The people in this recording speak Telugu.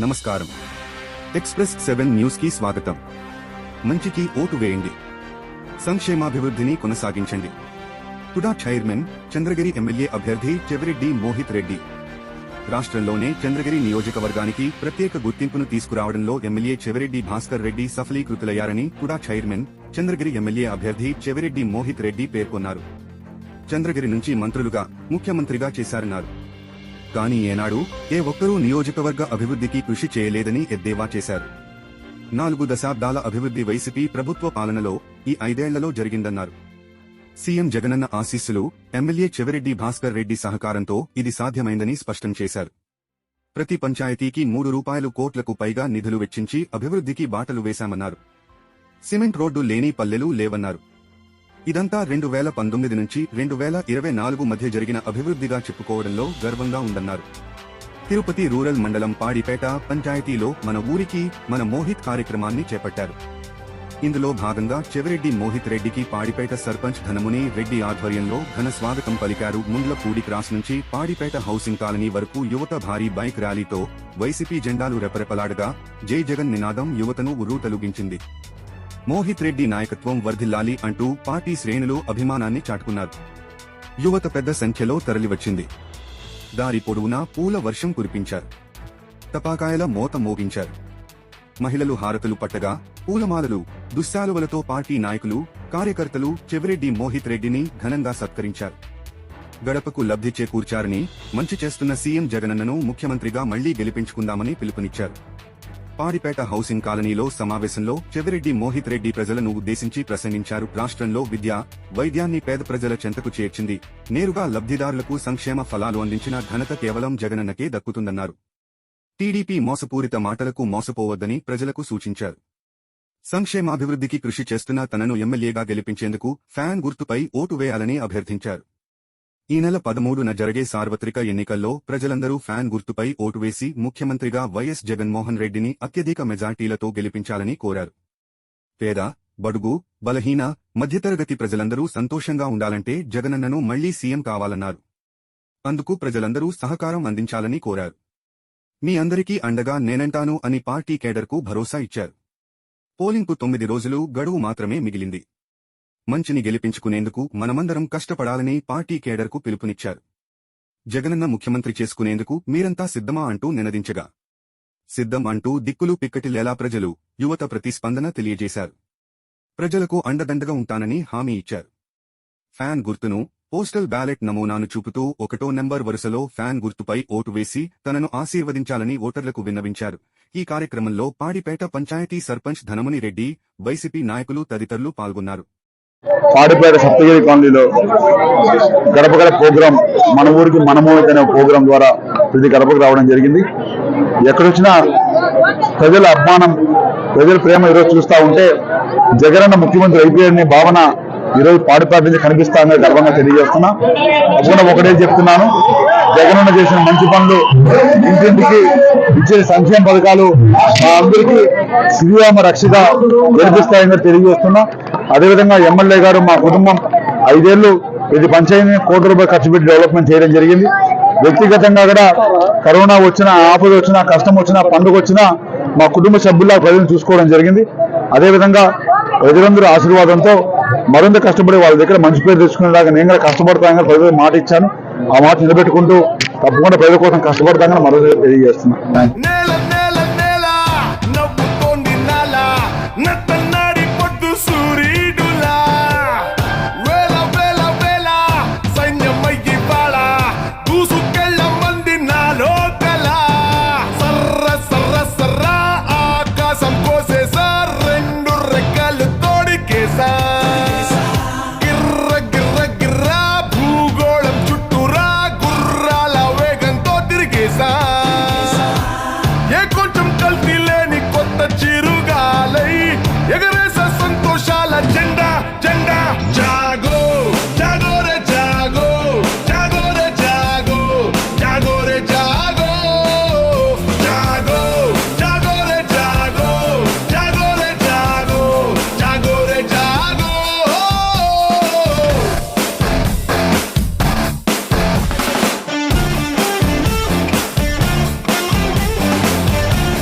నమస్కారం. ఎక్స్ప్రెస్ సెవెన్ న్యూస్కి స్వాగతం. మంచికి ఓటు వేయండి. సంక్షేమాభివృద్ధిని కొనసాగించండి. టుడా చైర్మన్ చంద్రగిరి ఎమ్మెల్యే అభ్యర్థి చెవిరెడ్డి మోహిత్ రెడ్డి. రాష్ట్రంలోనే చంద్రగిరి నియోజకవర్గానికి ప్రత్యేక గుర్తింపును తీసుకురావడంలో ఎమ్మెల్యే చెవిరెడ్డి భాస్కర్ రెడ్డి సఫలీకృతులయ్యారని టుడా చైర్మన్ చంద్రగిరి ఎమ్మెల్యే అభ్యర్థి చెవిరెడ్డి మోహిత్ రెడ్డి పేర్కొన్నారు. చంద్రగిరి నుంచి మంత్రులుగా ముఖ్యమంత్రిగా చేశారన్నారు. కానీ ఏనాడు ఏ ఒక్కరూ నియోజకవర్గ అభివృద్ధికి కృషి చేయలేదని ఎద్దేవా చేశారు. నాలుగు దశాబ్దాల అభివృద్ధి వైసీపీ ప్రభుత్వ పాలనలో ఈ ఐదేళ్ళలో జరిగిందన్నారు. సీఎం జగనన్న ఆశీస్సులు ఎమ్మెల్యే చెవిరెడ్డి భాస్కర్ రెడ్డి సహకారంతో ఇది సాధ్యమైందని స్పష్టం చేశారు. ప్రతి పంచాయతీకి మూడు రూపాయలు కోట్లకు పైగా నిధులు వెచ్చించి అభివృద్ధికి బాటలు వేశామన్నారు. సిమెంట్ రోడ్డు లేని పల్లెలు లేవన్నారు. ఇదంతా రెండు వేల పంతొమ్మిది నుంచి రెండు వేల ఇరవై నాలుగు మధ్య జరిగిన అభివృద్ధిగా చెప్పుకోవడంలో గర్వంగా ఉందన్నారు. తిరుపతి రూరల్ మండలం పాడిపేట పంచాయతీలో మన ఊరికి మన మోహిత్ కార్యక్రమాన్ని చేపట్టారు. ఇందులో భాగంగా చెవిరెడ్డి మోహిత్ రెడ్డికి పాడిపేట సర్పంచ్ ధనముని రెడ్డి ఆధ్వర్యంలో ఘన స్వాగతం పలికారు ముండ్లపూడి క్రాస్ నుంచి పాడిపేట హౌసింగ్ కాలనీ వరకు యువత భారీ బైక్ ర్యాలీతో వైసీపీ జెండాలు రెపరెపలాడగా జై జగన్ నినాదం యువతను ఉర్రూతలుగించింది. మోహిత్ రెడ్డి నాయకత్వం వర్ధిల్లాలి అంటూ పార్టీ శ్రేణులు అభిమానాన్ని చాటుకున్నారు. యువత పెద్ద సంఖ్యలో తరలివచ్చింది. దారి పొడవునా పూల వర్షం కురిపించారు. తపాకాయల మోత మోగించారు. మహిళలు హారతులు పట్టగా పూలమాలలు దుశ్శాలువలతో పార్టీ నాయకులు కార్యకర్తలు చెవిరెడ్డి మోహిత్ రెడ్డిని ఘనంగా సత్కరించారు. గడపకు లబ్ధి చేకూర్చారని మంచి చేస్తున్న సీఎం జగనన్నను ముఖ్యమంత్రిగా మళ్ళీ గెలిపించుకుందామని పిలుపునిచ్చారు. పాడిపేట హౌసింగ్ కాలనీలో సమావేశంలో చెవిరెడ్డి మోహిత్ రెడ్డి ప్రజలను ఉద్దేశించి ప్రసంగించారు. రాష్ట్రంలో విద్య వైద్యాన్ని పేద ప్రజల చెంతకు చేర్చింది. నేరుగా లబ్ధిదారులకు సంక్షేమ ఫలాలు అందించిన ఘనత కేవలం జగనన్నకే దక్కుతుందన్నారు. టీడీపీ మోసపూరిత మాటలకు మోసపోవద్దని ప్రజలకు సూచించారు. సంక్షేమాభివృద్ధికి కృషి చేస్తున్న తనను ఎమ్మెల్యేగా గెలిపించేందుకు ఫ్యాన్ గుర్తుపై ఓటు వేయాలని అభ్యర్థించారు. ఈ నెల పదమూడున జరిగే సార్వత్రిక ఎన్నికల్లో ప్రజలందరూ ఫ్యాన్ గుర్తుపై ఓటు వేసి ముఖ్యమంత్రిగా వైఎస్ జగన్మోహన్ రెడ్డిని అత్యధిక మెజార్టీలతో గెలిపించాలని కోరారు. పేద బడుగు బలహీన మధ్యతరగతి ప్రజలందరూ సంతోషంగా ఉండాలంటే జగనన్నను మళ్ళీ సీఎం కావాలన్నారు. అందుకు ప్రజలందరూ సహకారం అందించాలని కోరారు. మీ అందరికీ అండగా నేనంటాను అని పార్టీ కేడర్కు భరోసా ఇచ్చారు. పోలింగ్కు తొమ్మిది రోజులు గడువు మాత్రమే మిగిలింది. మంచిని గెలిపించుకునేందుకు మనమందరం కష్టపడాలని పార్టీ కేడర్కు పిలుపునిచ్చారు. జగనన్న ముఖ్యమంత్రి చేసుకునేందుకు మీరంతా సిద్ధమా అంటూ నినదించగా. సిద్ధం అంటూ దిక్కులు పిక్కటిలేలా ప్రజలు యువత ప్రతిస్పందన తెలియజేశారు. ప్రజలకు అండదండగా ఉంటానని హామీ ఇచ్చారు. ఫ్యాన్ గుర్తును పోస్టల్ బ్యాలెట్ నమూనాను చూపుతూ ఒకటో నెంబర్ వరుసలో ఫ్యాన్ గుర్తుపై ఓటు వేసి తనను ఆశీర్వదించాలని ఓటర్లకు విన్నవించారు. ఈ కార్యక్రమంలో పాడిపేట పంచాయతీ సర్పంచ్ ధనముని రెడ్డి వైసీపీ నాయకులు తదితరులు పాల్గొన్నారు. పాడిపేట సప్తగిరి కాలనీలో గడప గడప ప్రోగ్రాం మన ఊరికి మనమూరికి అనే ప్రోగ్రాం ద్వారా ప్రతి గడపకు రావడం జరిగింది. ఎక్కడొచ్చినా ప్రజల అభిమానం ప్రజల ప్రేమ ఈరోజు చూస్తూ ఉంటే జగనన్న ముఖ్యమంత్రి అయిపోయాడనే భావన ఈరోజు పాడిపేట నుంచి కనిపిస్తా అనేది గర్వంగా తెలియజేస్తున్నా. అప్పుడు ఒకటే చెప్తున్నాను జగనన్న చేసిన మంచి పనులు ఇంటింటికి ఇచ్చే సంక్షేమ పథకాలు మా అందరికీ శ్రీరామ రక్షగా గెలిపిస్తాయని తెలియజేస్తున్నా. అదేవిధంగా ఎమ్మెల్యే గారు మా కుటుంబం ఐదేళ్ళు ఇది పంచాయతీ కోటి రూపాయలు ఖర్చు పెట్టి డెవలప్మెంట్ చేయడం జరిగింది. వ్యక్తిగతంగా కూడా కరోనా వచ్చినా ఆపద వచ్చినా కష్టం వచ్చినా పండుగ వచ్చినా మా కుటుంబ సభ్యుల్లా ప్రజలను చూసుకోవడం జరిగింది. అదేవిధంగా ప్రజలందరూ ఆశీర్వాదంతో మరింత కష్టపడి వాళ్ళ దగ్గర మంచి పేరు తెచ్చుకునేలాగా నేను కూడా కష్టపడతానని ప్రజలకు మాట ఇచ్చాను. ఆ మాట నిలబెట్టుకుంటూ తప్పకుండా ప్రజల కోసం కష్టపడతానని మరో తెలియజేస్తున్నాను